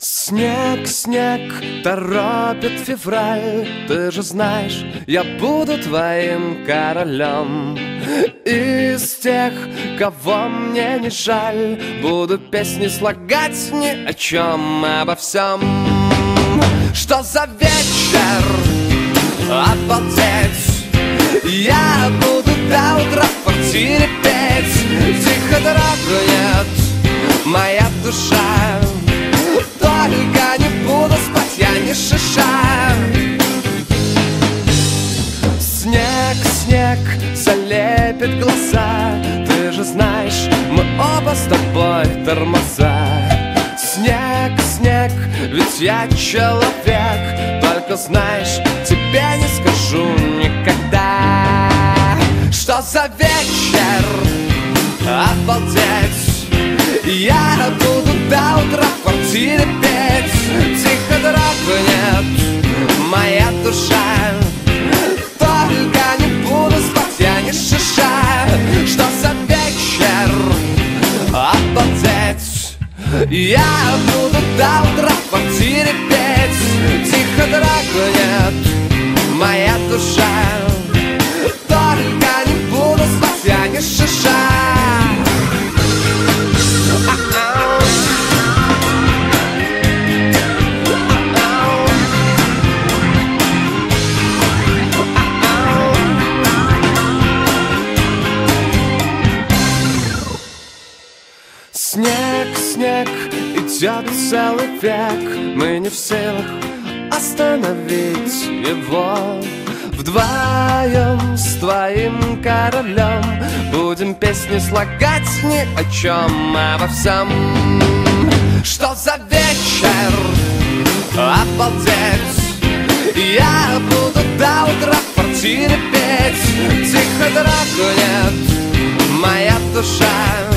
Снег, снег, торопит февраль. Ты же знаешь, я буду твоим королем. Из тех, кого мне не жаль Буду песни слагать ни о чем, обо всем. Что за вечер? Обалдеть! Я буду до утра в квартире петь. Тихо дрогнет моя душа залепит глаза Ты же знаешь, мы оба с тобой тормоза Снег, снег, ведь я человек Только знаешь, тебе не скажу никогда Что за вечер? Обалдеть! Я Я буду до утра в квартире петь Тихо дрогнет моя душа. Только не буду спать, я не шиша Снег, снег, идет целый век Мы не в силах остановить его Вдвоем с твоим королем Будем песни слагать ни о чем, а во всем Что за вечер? Обалдеть! Я буду до утра в квартире петь Тихо дрогнет моя душа